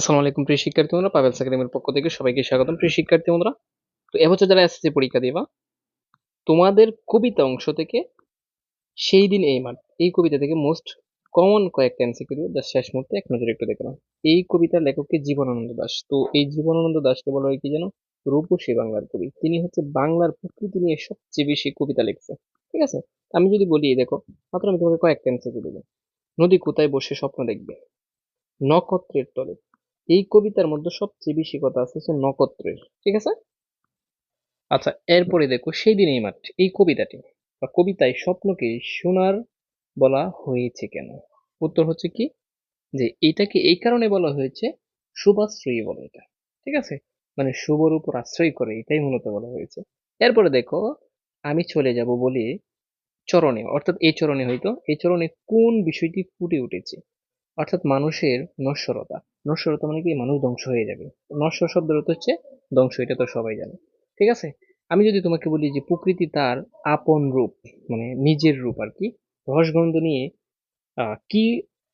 আসসালামু আলাইকুম প্রিয় শিক্ষার্থী বন্ধুরা পাবেলস একাডেমির পক্ষ থেকে সবাইকে স্বাগতম। প্রিয় শিক্ষার্থী বন্ধুরা, তো এবছর যারা এসএসসি পরীক্ষা দিবা, তোমাদের কবিতা অংশ থেকে সেই দিন এই মাঠ, এই কবিতা থেকে মোস্ট কমন কয়েকটা এমসিকিউ দিব। যা শেষ মুহূর্তে এক নজরে একটু দেখলাম এই কবিতার লেখককে জীবনানন্দ দাস, তো এই জীবনানন্দ দাসকে বলা হয় কি যেন? রূপসী বাংলার কবি। তিনি হচ্ছে বাংলার প্রকৃতি নিয়ে সবচেয়ে বেশি কবিতা লিখছে, ঠিক আছে? আমি যদি বলি দেখো, মাত্র আমি তোমাকে কয়েকটা এমসিকিউ দেবো। নদী কোথায় বসে স্বপ্ন দেখবে? নক্ষত্রের তলে। এই কবিতার মধ্যে সবচেয়ে বেশি কথা আছে হচ্ছে নক্ষত্রের, ঠিক আছে? আচ্ছা এরপরে দেখো, সেই দিন এই মাঠ এই কবিতাটি, বা কবিতায় স্বপ্নকে সোনার বলা হয়েছে কেন? উত্তর হচ্ছে কি? যে এইটাকে এই কারণে বলা হয়েছে শুভাশ্রয়ী বলে এটা, ঠিক আছে? মানে শুভর উপর আশ্রয় করে এটাই মূলত বলা হয়েছে। এরপরে দেখো, আমি চলে যাব বলে চরণে, অর্থাৎ এই চরণে হয়তো, এই চরণে কোন বিষয়টি ফুটে উঠেছে? অর্থাৎ মানুষের নশ্বরতা। নশ্বরতা মানে কি? মানুষ ধ্বংস হয়ে যাবে। নশ্বর শব্দের অর্থ হচ্ছে ধ্বংস, এটা তো সবাই জানে। ঠিক আছে? আমি যদি তোমাকে বলি যে প্রকৃতি তার আপন রূপ মানে নিজের রূপ আর কি, রসগন্ধ নিয়ে কি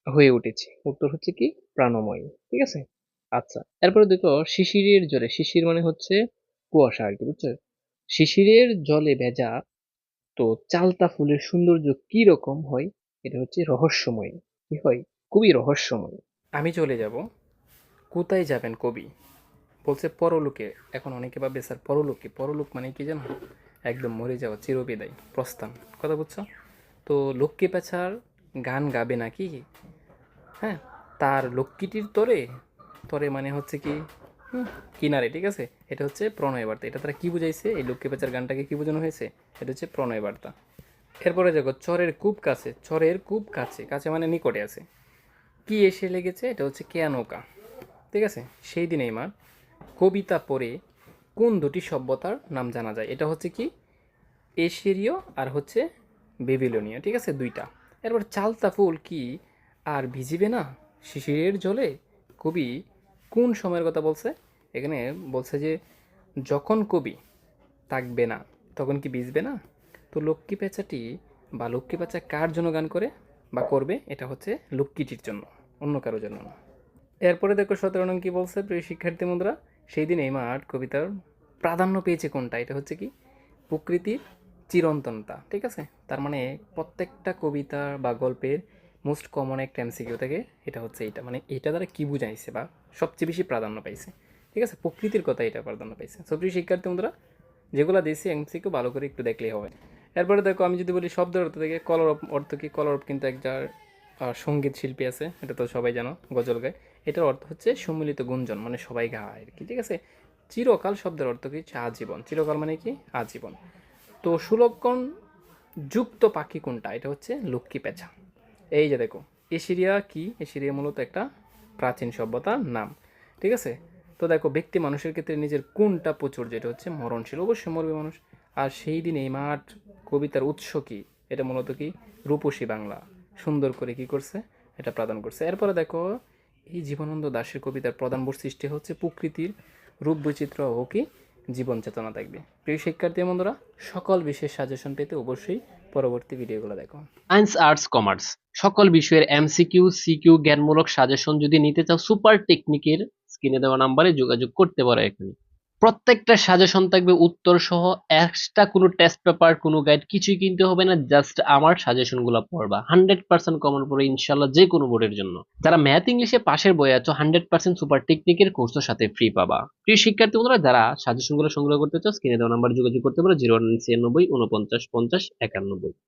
হয়ে উঠেছে? উত্তর হচ্ছে কি? প্রাণময়। ঠিক আছে? আচ্ছা এরপরে দেখো, শিশিরের জলে, শিশির মানে হচ্ছে কুয়াশা আর কি, বুঝছ? শিশিরের জলে ভেজা তো চালতা ফুলের সৌন্দর্য কি রকম হয়? এটা হচ্ছে রহস্যময়। কি হয়? খুবই রহস্যময়। আমি চলে যাব। কোথায় যাবেন কবি? বলছে পরলোকে। এখন অনেকে ভাবে, স্যার, পরলোকে, পরলোক মানে কি জানো? একদম মরে যাওয়া, চিরবিদায়, প্রস্থান। কথা বুঝছ? তো লক্ষ্মী পেছার গান গাবে নাকি? হ্যাঁ তার লক্ষ্মীটির তরে তরে মানে হচ্ছে কি? কিনারে, ঠিক আছে? এটা হচ্ছে প্রণয় বার্তা। এটা তারা কী বুঝাইছে? এই লক্ষ্মী পেঁচার গানটাকে কী বোঝানো হয়েছে? এটা হচ্ছে প্রণয় বার্তা। এরপরে দেখো, চরের খুব কাছে, চরের খুব কাছে কাছে মানে নিকটে আছে। কি এসে লেগেছে? এটা হচ্ছে কেয়া নৌকা। ঠিক আছে? সেই দিনেই মার কবিতা পড়ে কোন দুটি সভ্যতার নাম জানা যায়? এটা হচ্ছে কি? এশিরীয় আর হচ্ছে বেবিলনীয়। ঠিক আছে? দুইটা। এরপর চালতা ফুল কি আর ভিজিবে না? শিশিরের জলে? কবি কোন সময়ের কথা বলছে? এখানে বলছে যে, যখন কবি থাকবে না, তখন কি ভিজবে না? তো লক্ষ্মী পেঁচাটি বা লক্ষ্মী পেঁচা কার জন্য গান করে বা করবে? এটা হচ্ছে লক্ষ্মীটির জন্য। অন্য কারোর জন্য না। এরপরে দেখো সতেরো নং কি বলছে? প্রিয় শিক্ষার্থী মুদ্রা সেই দিন এই মাঠ কবিতার প্রাধান্য পেয়েছে কোনটা? এটা হচ্ছে কি? প্রকৃতির চিরন্তনতা, ঠিক আছে? তার মানে প্রত্যেকটা কবিতা বা গল্পের মোস্ট কমন একটা এমসিকিউ থেকে এটা হচ্ছে এটা মানে এটা দ্বারা কি বুঝাইছে বা সবচেয়ে বেশি প্রাধান্য পাইছে? ঠিক আছে? প্রকৃতির কথা এটা প্রাধান্য পাইছে। সো প্রিয় শিক্ষার্থী মুদ্রা, যেগুলো দিয়েছি এমসিকিউ ভালো করে একটু দেখলেই হবে। এরপরে দেখো আমি যদি বলি শব্দের অর্থ থেকে কলর অর্থ কি? কলর কিন্তু একটা সংগীত শিল্পী আছে, এটা তো সবাই জানো, গজল গায়। এটার অর্থ হচ্ছে সম্মিলিত গুঞ্জন মানে সবাই গায় আর কি, ঠিক আছে? চিরকাল শব্দের অর্থ কি হচ্ছে আজীবন। চিরকাল মানে কি? আজীবন। তো সুলক্ষণ যুক্ত পাখি কোনটা? এটা হচ্ছে লক্ষ্মী পেঁচা। এই যে দেখো, এশিরিয়া কি? এশিরিয়া মূলত একটা প্রাচীন সভ্যতার নাম, ঠিক আছে? তো দেখো, ব্যক্তি মানুষের ক্ষেত্রে নিজের কোনটা প্রচুর, যেটা হচ্ছে মরণশীল, অবশ্যই মরবে মানুষ। আর সেই দিন এই মাঠ কবিতার উৎস কি? এটা মূলত কি? রূপসী বাংলা। সুন্দর করে কি করছে? এটা প্রদান করছে। এরপরে দেখো এই জীবনানন্দ দাশের কবিতার প্রধান বৈশিষ্ট্য হচ্ছে প্রকৃতির রূপ বৈচিত্র্য ও কি জীবন চেতনা থাকবে। প্রিয় শিক্ষার্থী বন্ধুরা সকল বিশেষ সাজেশন পেতে অবশ্যই পরবর্তী ভিডিওগুলো দেখো। সায়েন্স আর্টস কমার্স সকল বিষয়ের এমসিকিউ সিকিউ জ্ঞানমূলক সাজেশন যদি নিতে চাও সুপার টেকনিকের স্ক্রিনে দেওয়া নাম্বারে যোগাযোগ করতে পারো এখানে। প্রত্যেকটা সাজেশন থাকবে, উত্তর সহ এক্সট্রা কোনো টেস্ট পেপার কোনো গাইড কিছুই কিনতে হবে না জাস্ট আমার সাজেশনগুলো পড়বা। হান্ড্রেড পার্সেন্ট কমন পড়ে ইনশাল্লাহ যে কোনো বোর্ডের জন্য। যারা ম্যাথ ইংলিশে পাশের বই আছো হান্ড্রেড পার্সেন্ট সুপার টেকনিকের কোর্সের সাথে ফ্রি পাবা। প্রিয় শিক্ষার্থী বন্ধুরা, যারা সাজেশনগুলো সংগ্রহ করতে চাও স্ক্রিনে দেওয়া নাম্বার যোগাযোগ করতে পারো জিরো ওয়ান ছিয়ানব্বই উনপঞ্চাশ পঞ্চাশ একানব্বই।